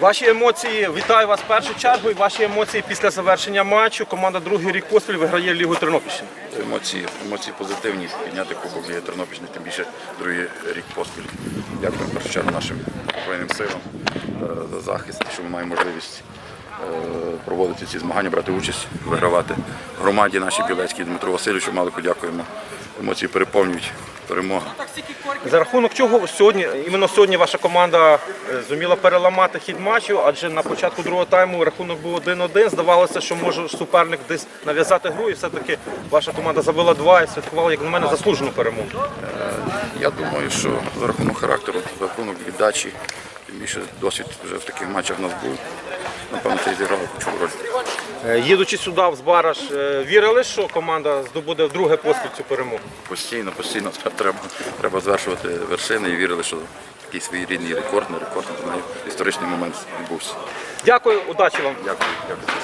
Ваші емоції, вітаю вас в першу чергу. І ваші емоції після завершення матчу. Команда другий рік поспіль виграє Лігу Тернопільщини. Емоції, емоції позитивні. Підняти кубок Ліги Тернопільщини, тим більше другий рік поспіль. Дякую в першу чергу нашим Збройним силам е, за захист, що ми маємо можливість е, проводити ці змагання, брати участь, вигравати. Громаді нашій Білецькій Дмитру Васильовичу Малику дякуємо. Емоції переповнюють. Перемога. За рахунок чого сьогодні, іменно сьогодні ваша команда е, зуміла переламати хід матчу, адже на початку другого тайму рахунок був 1-1. Здавалося, що може суперник десь нав'язати гру, і все-таки ваша команда забила два і святкувала, як на мене, заслужену перемогу. Я думаю, що за рахунок характеру, за рахунок віддачі, тим більше досвід вже в таких матчах у нас був. Напевно, це зіграло ключову роль. Е, Їдучи сюди, в Збараж, е, вірили, що команда здобуде вдруге поспіль цю перемогу. Постійно, постійно треба, треба звершувати вершини і вірили, що такий своєрідний рекорд, не рекорд, не знаю, історичний момент відбувся. Дякую, удачі вам. Дякую, дякую.